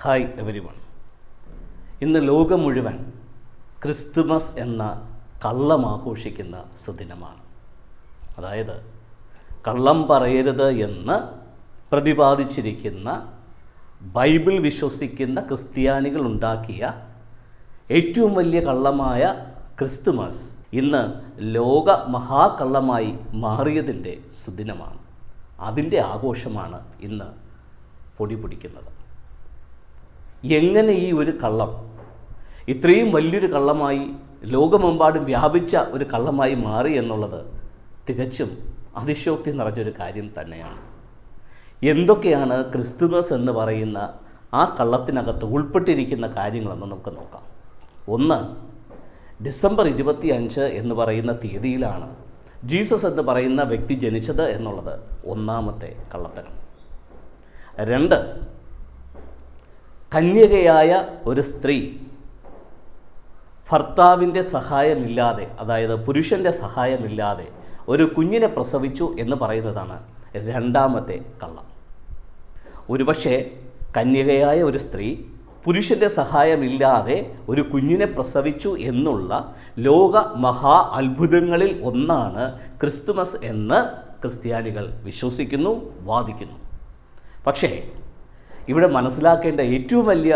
Hi every one ഇന്ന് ലോകം മുഴുവൻ ക്രിസ്തുമസ് എന്ന കള്ളം ആഘോഷിക്കുന്ന സുദിനമാണ്. അതായത് കള്ളം പറയരുത് എന്ന് പ്രതിപാദിച്ചിരിക്കുന്ന ബൈബിൾ വിശ്വസിക്കുന്ന ക്രിസ്ത്യാനികൾ ഉണ്ടാക്കിയ ഏറ്റവും വലിയ കള്ളമായ ക്രിസ്തുമസ് ഇന്ന് ലോക മഹാകള്ളമായി മാറിയതിന്റെ സുദിനമാണ്. അതിന്റെ ആഘോഷമാണ് ഇന്ന് പൊടി പിടിക്കുന്നത്. എങ്ങനെ ഈ ഒരു കള്ളം ഇത്രയും വലിയൊരു കള്ളമായി ലോകമെമ്പാടും വ്യാപിച്ച ഒരു കള്ളമായി മാറി എന്നുള്ളത് തികച്ചും അതിശോക്തി നിറഞ്ഞൊരു കാര്യം തന്നെയാണ്. എന്തൊക്കെയാണ് ക്രിസ്തുമസ് എന്ന് പറയുന്ന ആ കള്ളത്തിനകത്ത് ഉൾപ്പെട്ടിരിക്കുന്ന കാര്യങ്ങളെന്ന് നമുക്ക് നോക്കാം. ഒന്ന് ഡിസംബർ ഇരുപത്തി അഞ്ച് എന്ന് പറയുന്ന തീയതിയിലാണ് ജീസസ് എന്ന് പറയുന്ന വ്യക്തി ജനിച്ചത് എന്നുള്ളത് ഒന്നാമത്തെ കള്ളത്തരം. രണ്ട് കന്യകയായ ഒരു സ്ത്രീ ഭർത്താവിന്റെ സഹായമില്ലാതെ അതായത് പുരുഷന്റെ സഹായമില്ലാതെ ഒരു കുഞ്ഞിനെ പ്രസവിച്ചു എന്ന് പറയുന്നതാണ് രണ്ടാമത്തെ കള്ളം. ഒരുപക്ഷെ കന്യകയായ ഒരു സ്ത്രീ പുരുഷന്റെ സഹായമില്ലാതെ ഒരു കുഞ്ഞിനെ പ്രസവിച്ചു എന്നുള്ള ലോക മഹാ അത്ഭുതങ്ങളിൽ ഒന്നാണ് ക്രിസ്തുമസ് എന്ന് ക്രിസ്ത്യാനികൾ വിശ്വസിക്കുന്നു വാദിക്കുന്നു. പക്ഷേ ഇവിടെ മനസ്സിലാക്കേണ്ട ഏറ്റവും വലിയ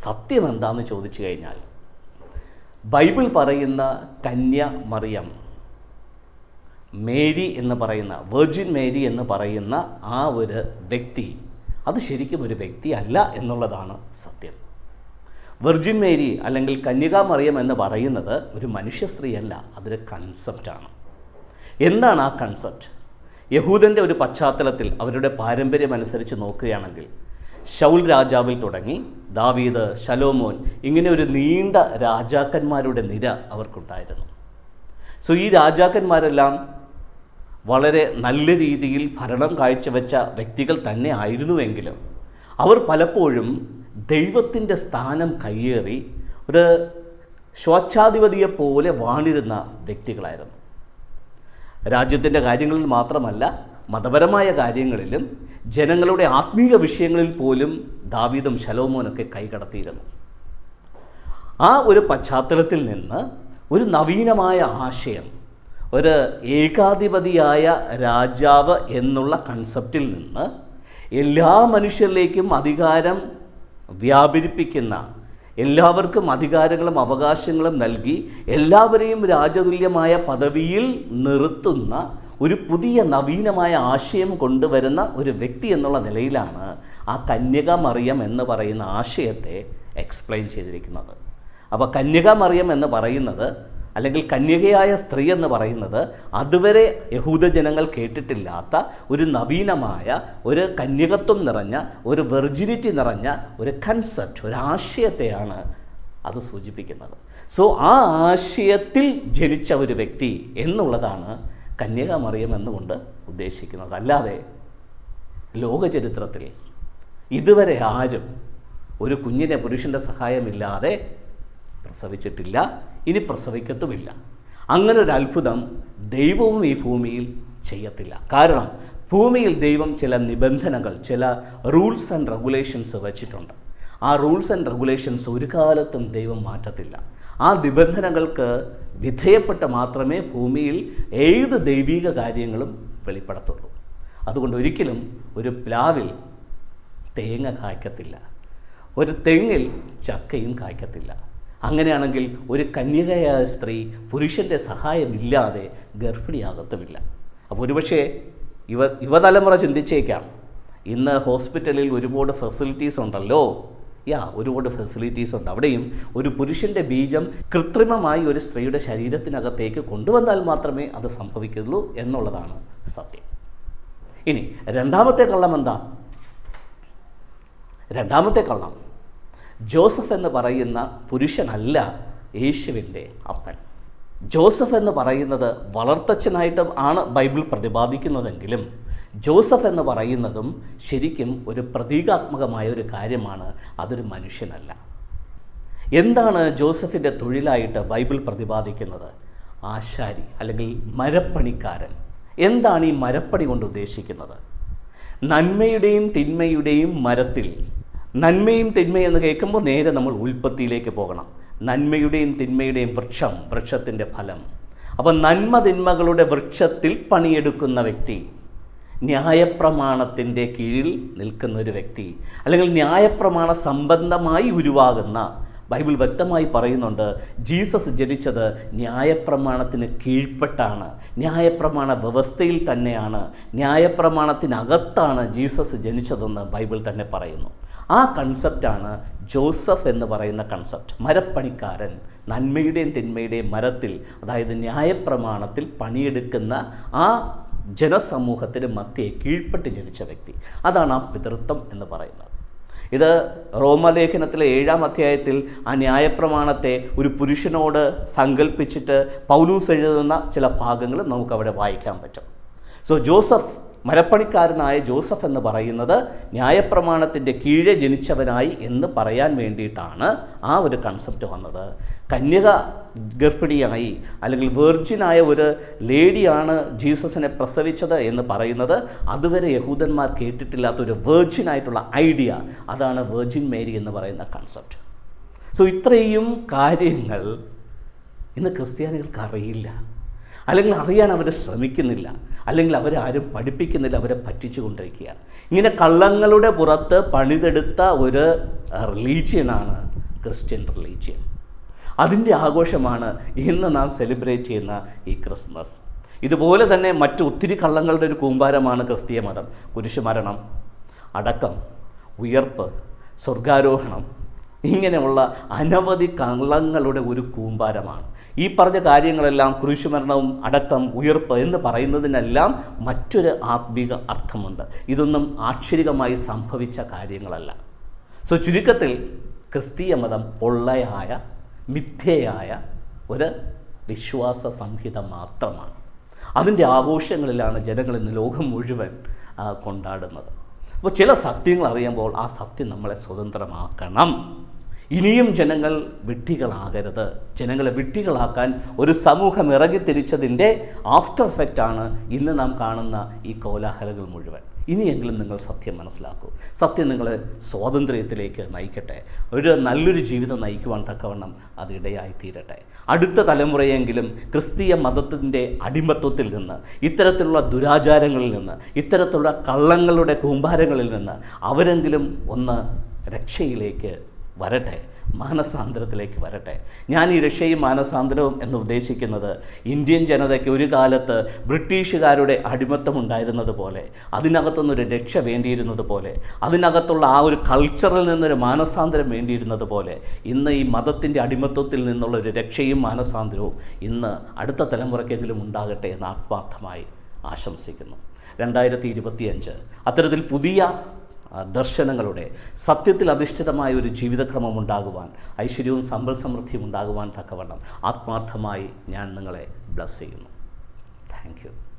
സത്യം എന്താണെന്ന് ചോദിച്ചു കഴിഞ്ഞാൽ ബൈബിൾ പറയുന്ന കന്യ മറിയം മേരി എന്ന് പറയുന്ന വെർജിൻ മേരി എന്ന് പറയുന്ന ആ ഒരു വ്യക്തി അത് ശരിക്കും ഒരു വ്യക്തി അല്ല എന്നുള്ളതാണ് സത്യം. വെർജിൻ മേരി അല്ലെങ്കിൽ കന്യക മറിയം എന്ന് പറയുന്നത് ഒരു മനുഷ്യ സ്ത്രീയല്ല അതൊരു കൺസെപ്റ്റാണ് എന്താണ് ആ കൺസെപ്റ്റ് യഹൂദന്റെ ഒരു പശ്ചാത്തലത്തിൽ അവരുടെ പാരമ്പര്യം അനുസരിച്ച് നോക്കുകയാണെങ്കിൽ ഷൗൽ രാജാവിൽ തുടങ്ങി. ദാവീദ് ശലോമോൻ ഇങ്ങനെ ഒരു നീണ്ട രാജാക്കന്മാരുടെ നിര അവർക്കുണ്ടായിരുന്നു. സോ ഈ രാജാക്കന്മാരെല്ലാം വളരെ നല്ല രീതിയിൽ ഭരണം കാഴ്ചവെച്ച വ്യക്തികൾ തന്നെ ആയിരുന്നുവെങ്കിലും അവർ പലപ്പോഴും ദൈവത്തിന്റെ സ്ഥാനം കയ്യേറി ഒരു സ്വേച്ഛാധിപതിയെപ്പോലെ വാണിരുന്ന വ്യക്തികളായിരുന്നു. രാജ്യത്തിന്റെ കാര്യങ്ങളിൽ മാത്രമല്ല മതപരമായ കാര്യങ്ങളിലും ജനങ്ങളുടെ ആത്മീയ വിഷയങ്ങളിൽ പോലും ദാവീദും ശലോമോനൊക്കെ കൈകടത്തിയിരുന്നു ആ ഒരു പശ്ചാത്തലത്തിൽ നിന്ന് ഒരു നവീനമായ ആശയം ഒരു ഏകാധിപതിയായ രാജാവ് എന്നുള്ള കൺസെപ്റ്റിൽ നിന്ന് എല്ലാ മനുഷ്യരിലേക്കും അധികാരം വ്യാപരിപ്പിക്കുന്ന എല്ലാവർക്കും അധികാരങ്ങളും അവകാശങ്ങളും നൽകി എല്ലാവരെയും രാജതുല്യമായ പദവിയിൽ നിർത്തുന്ന ഒരു പുതിയ നവീനമായ ആശയം കൊണ്ടുവരുന്ന ഒരു വ്യക്തി എന്നുള്ള നിലയിലാണ് ആ കന്യക മറിയം എന്ന് പറയുന്ന ആശയത്തെ എക്സ്പ്ലെയിൻ ചെയ്തിരിക്കുന്നത്. അപ്പോൾ കന്യക മറിയം എന്ന് പറയുന്നത് അല്ലെങ്കിൽ കന്യകയായ സ്ത്രീ എന്ന് പറയുന്നത് അതുവരെ യഹൂദജനങ്ങൾ കേട്ടിട്ടില്ലാത്ത ഒരു നവീനമായ ഒരു കന്യകത്വം നിറഞ്ഞ ഒരു വെർജിനിറ്റി നിറഞ്ഞ ഒരു കൺസെപ്റ്റ് ഒരു ആശയത്തെയാണ് അത് സൂചിപ്പിക്കുന്നത്. സോ ആ ആശയത്തിൽ ജനിച്ച ഒരു വ്യക്തി എന്നുള്ളതാണ് കന്യക മറിയം എന്നുകൊണ്ട് ഉദ്ദേശിക്കുന്നത്. അല്ലാതെ ലോകചരിത്രത്തിൽ ഇതുവരെ ആരും ഒരു കുഞ്ഞിനെ പുരുഷന്റെ സഹായമില്ലാതെ പ്രസവിച്ചിട്ടില്ല ഇനി പ്രസവിക്കത്തുമില്ല. അങ്ങനെ ഒരു അത്ഭുതം ദൈവവും ഈ ഭൂമിയിൽ ചെയ്യത്തില്ല. കാരണം ഭൂമിയിൽ ദൈവം ചില നിബന്ധനകൾ ചില റൂൾസ് ആൻഡ് റെഗുലേഷൻസ് വച്ചിട്ടുണ്ട്. ആ റൂൾസ് ആൻഡ് റെഗുലേഷൻസ് ഒരു കാലത്തും ദൈവം മാറ്റത്തില്ല. ആ നിബന്ധനകൾക്ക് വിധേയപ്പെട്ട് മാത്രമേ ഭൂമിയിൽ ഏത് ദൈവിക കാര്യങ്ങളും വെളിപ്പെടുത്തുള്ളൂ. അതുകൊണ്ട് ഒരിക്കലും ഒരു പ്ലാവിൽ തേങ്ങ കായ്ക്കത്തില്ല. ഒരു തെങ്ങിൽ ചക്കയും കായ്ക്കത്തില്ല. അങ്ങനെയാണെങ്കിൽ ഒരു കന്യകയായ സ്ത്രീ പുരുഷന്റെ സഹായമില്ലാതെ ഗർഭിണിയാകത്തുമില്ല. അപ്പോൾ ഒരുപക്ഷെ യുവ യുവതലമുറ ചിന്തിച്ചേക്കാം ഇന്ന് ഹോസ്പിറ്റലിൽ ഒരുപാട് ഫെസിലിറ്റീസ് ഉണ്ടല്ലോ. യാ ഒരുപാട് ഫെസിലിറ്റീസ് ഉണ്ട്. അവിടെയും ഒരു പുരുഷന്റെ ബീജം കൃത്രിമമായി ഒരു സ്ത്രീയുടെ ശരീരത്തിനകത്തേക്ക് കൊണ്ടുവന്നാൽ മാത്രമേ അത് സംഭവിക്കുള്ളൂ എന്നുള്ളതാണ് സത്യം. ഇനി രണ്ടാമത്തെ കള്ളം എന്താ? രണ്ടാമത്തെ കള്ളം ജോസഫ് എന്ന് പറയുന്ന പുരുഷനല്ല യേശുവിന്റെ അപ്പൻ. ജോസഫ് എന്ന് പറയുന്നത് വളർത്തച്ഛനായിട്ട് ആണ് ബൈബിൾ പ്രതിപാദിക്കുന്നതെങ്കിലും ജോസഫ് എന്ന് പറയുന്നതും ശരിക്കും ഒരു പ്രതീകാത്മകമായ ഒരു കാര്യമാണ്. അതൊരു മനുഷ്യനല്ല. എന്താണ് ജോസഫിന്റെ തൊഴിലായിട്ട് ബൈബിൾ പ്രതിപാദിക്കുന്നത്? ആശാരി അല്ലെങ്കിൽ മരപ്പണിക്കാരൻ. എന്താണ് ഈ മരപ്പണി കൊണ്ട് ഉദ്ദേശിക്കുന്നത്? നന്മയുടെയും തിന്മയുടെയും മരത്തിൽ നന്മയും തിന്മയും എന്ന് കേൾക്കുമ്പോൾ നേരെ നമ്മൾ ഉൽപ്പത്തിയിലേക്ക് പോകണം. നന്മയുടെയും തിന്മയുടെയും വൃക്ഷം വൃക്ഷത്തിന്റെ ഫലം. അപ്പം നന്മ തിന്മകളുടെ വൃക്ഷത്തിൽ പണിയെടുക്കുന്ന വ്യക്തി ന്യായപ്രമാണത്തിന്റെ കീഴിൽ നിൽക്കുന്ന ഒരു വ്യക്തി അല്ലെങ്കിൽ ന്യായപ്രമാണ സംബന്ധമായി ഉരുവാകുന്ന ബൈബിൾ വ്യക്തമായി പറയുന്നുണ്ട് ജീസസ് ജനിച്ചത് ന്യായപ്രമാണത്തിന് കീഴ്പ്പെട്ടാണ് ന്യായപ്രമാണ വ്യവസ്ഥയിൽ തന്നെയാണ് ന്യായപ്രമാണത്തിനകത്താണ് ജീസസ് ജനിച്ചതെന്ന് ബൈബിൾ തന്നെ പറയുന്നു. ആ കൺസെപ്റ്റാണ് ജോസഫ് എന്ന് പറയുന്ന കൺസെപ്റ്റ് മരപ്പണിക്കാരൻ നന്മയുടെയും തിന്മയുടെയും മരത്തിൽ അതായത് ന്യായപ്രമാണത്തിൽ പണിയെടുക്കുന്ന ആ ജനസമൂഹത്തിന് മധ്യേ കീഴ്പ്പെട്ട് ജനിച്ച വ്യക്തി. അതാണ് ആ പിതൃത്വം എന്ന് പറയുന്നത്. ഇത് റോമലേഖനത്തിലെ ഏഴാം അധ്യായത്തിൽ ആ ന്യായപ്രമാണത്തെ ഒരു പുരുഷനോട് സങ്കല്പിച്ചിട്ട് പൗലൂസ് എഴുതുന്ന ചില ഭാഗങ്ങൾ നമുക്കവിടെ വായിക്കാൻ പറ്റും. സോ ജോസഫ് മരപ്പണിക്കാരനായ ജോസഫ് എന്ന് പറയുന്നത് ന്യായപ്രമാണത്തിന്റെ കീഴെ ജനിച്ചവനായി എന്ന് പറയാൻ വേണ്ടിയിട്ടാണ് ആ ഒരു കൺസെപ്റ്റ് വന്നത്. കന്യക ഗർഭിണിയായി അല്ലെങ്കിൽ വെർജിനായ ഒരു ലേഡിയാണ് ജീസസിനെ പ്രസവിച്ചത് എന്ന് പറയുന്നത്. അതുവരെ യഹൂദന്മാർ കേട്ടിട്ടില്ലാത്ത ഒരു വെർജിനായിട്ടുള്ള ഐഡിയ അതാണ് വെർജിൻ മേരി എന്ന് പറയുന്ന കൺസെപ്റ്റ് സോ ഇത്രയും കാര്യങ്ങൾ ഇന്ന് ക്രിസ്ത്യാനികൾക്ക് അറിയില്ല. അല്ലെങ്കിൽ അറിയാൻ അവർ ശ്രമിക്കുന്നില്ല. അല്ലെങ്കിൽ അവരാരും പഠിപ്പിക്കുന്നില്ല അവരെ പറ്റിച്ചുകൊണ്ടിരിക്കുക ഇങ്ങനെ കള്ളങ്ങളുടെ പുറത്ത് പണിതെടുത്ത ഒരു റിലീജിയനാണ് ക്രിസ്ത്യൻ റിലീജിയൻ അതിന്റെ ആഘോഷമാണ് ഇന്ന് നാം സെലിബ്രേറ്റ് ചെയ്യുന്ന ഈ ക്രിസ്മസ്. ഇതുപോലെ തന്നെ മറ്റു ഒത്തിരി കള്ളങ്ങളുടെ ഒരു കൂമ്പാരമാണ് ക്രിസ്തീയ മതം. കുരിശുമരണം അടക്കം ഉയർപ്പ് സ്വർഗാരോഹണം ഇങ്ങനെയുള്ള അനവധി കള്ളങ്ങളുടെ ഒരു കൂമ്പാരമാണ്. ഈ പറഞ്ഞ കാര്യങ്ങളെല്ലാം കുരിശുമരണവും അടക്കം ഉയർപ്പ് എന്ന് പറയുന്നതിനെല്ലാം മറ്റൊരു ആത്മീക അർത്ഥമുണ്ട്. ഇതൊന്നും ആക്ഷരികമായി സംഭവിച്ച കാര്യങ്ങളല്ല. സോ ചുരുക്കത്തിൽ ക്രിസ്തീയ മതം പൊള്ളയായ മിഥ്യയായ ഒരു വിശ്വാസ സംഹിത മാത്രമാണ്. അതിന്റെ ആഘോഷങ്ങളിലാണ് ജനങ്ങൾ ഇന്ന് ലോകം മുഴുവൻ കൊണ്ടാടുന്നത്. അപ്പോൾ ചില സത്യങ്ങൾ അറിയുമ്പോൾ ആ സത്യം നമ്മളെ സ്വതന്ത്രമാക്കണം. ഇനിയും ജനങ്ങൾ വിഡ്ഢികളാകരുത്. ജനങ്ങളെ വിഡ്ഢികളാക്കാൻ ഒരു സമൂഹം ഇറങ്ങിത്തിരിച്ചതിന്റെ ആഫ്റ്റർ എഫക്റ്റാണ് ഇന്ന് നാം കാണുന്ന ഈ കോലാഹലങ്ങൾ മുഴുവൻ. ഇനിയെങ്കിലും നിങ്ങൾ സത്യം മനസ്സിലാക്കൂ. സത്യം നിങ്ങളെ സ്വാതന്ത്ര്യത്തിലേക്ക് നയിക്കട്ടെ. ഒരു നല്ലൊരു ജീവിതം നയിക്കുവാൻ തക്കവണ്ണം അത് തീരട്ടെ അടുത്ത തലമുറയെങ്കിലും ക്രിസ്തീയ മതത്തിന്റെ അടിമത്വത്തിൽ നിന്ന് ഇത്തരത്തിലുള്ള ദുരാചാരങ്ങളിൽ നിന്ന് ഇത്തരത്തിലുള്ള കള്ളങ്ങളുടെ കൂമ്പാരങ്ങളിൽ നിന്ന് അവരെങ്കിലും ഒന്ന് രക്ഷയിലേക്ക് വരട്ടെ മാനസാന്തരത്തിലേക്ക് വരട്ടെ. ഞാൻ ഈ രക്ഷയും മാനസാന്തരവും എന്ന് ഉദ്ദേശിക്കുന്നത് ഇന്ത്യൻ ജനതയ്ക്ക് ഒരു കാലത്ത് ബ്രിട്ടീഷുകാരുടെ അടിമത്തം ഉണ്ടായിരുന്നത് പോലെ അതിനകത്തുനിന്നൊരു രക്ഷ വേണ്ടിയിരുന്നത് പോലെ അതിനകത്തുള്ള ആ ഒരു കൾച്ചറിൽ നിന്നൊരു മാനസാന്തരം വേണ്ടിയിരുന്നത് പോലെ ഇന്ന് ഈ മതത്തിന്റെ അടിമത്വത്തിൽ നിന്നുള്ള ഒരു രക്ഷയും മാനസാന്തരവും ഇന്ന് അടുത്ത തലമുറയ്ക്കെങ്കിലും ഉണ്ടാകട്ടെ എന്ന് ആത്മാർത്ഥമായി ആശംസിക്കുന്നു. രണ്ടായിരത്തി ഇരുപത്തിയഞ്ച് അത്തരത്തിൽ പുതിയ ദർശനങ്ങളുടെ സത്യത്തിൽ അധിഷ്ഠിതമായ ഒരു ജീവിതക്രമം ഉണ്ടാകുവാൻ ഐശ്വര്യവും സമ്പൽ സമൃദ്ധിയും ഉണ്ടാകുവാൻ തക്കവണ്ണം ആത്മാർത്ഥമായി ഞാൻ നിങ്ങളെ ബ്ലസ് ചെയ്യുന്നു. താങ്ക്